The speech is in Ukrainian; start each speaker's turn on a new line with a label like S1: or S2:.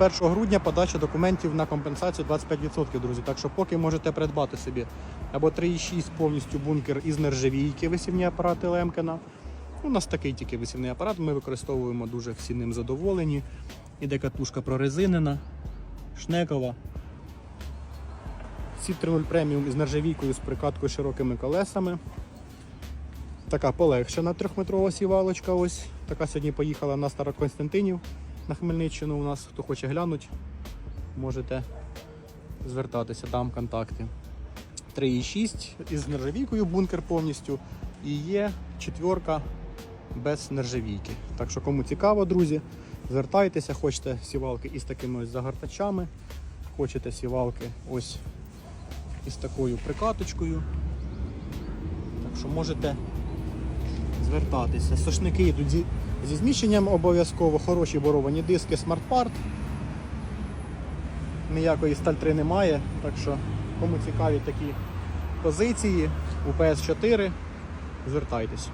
S1: 1 грудня подача документів на компенсацію 25%, друзі. Так що поки можете придбати собі або 3,6 повністю бункер із нержавійки, висівні апарати Лемкена. У нас такий тільки висівний апарат, ми використовуємо дуже всі ним задоволені. Іде катушка прорезинена, шнекова. Citroen преміум із нержавійкою з прикаткою широкими колесами. Така полегшена трьохметрова сівалочка. Ось. Така сьогодні поїхала на Староконстантинів на Хмельниччину. У нас хто хоче глянути, можете звертатися, там контакти. 3,6 із нержавійкою бункер повністю. І є четверка без нержавійки. Так що кому цікаво, друзі, звертайтеся, хочете сівалки із такими ось загортачами, хочете сівалки ось із такою прикаточкою. Так що можете звертатися. Сошники йдуть зі, зміщенням обов'язково, хороші боровані диски Part. Ніякої стальтри немає, так що кому цікаві такі позиції у PS4, звертайтесь.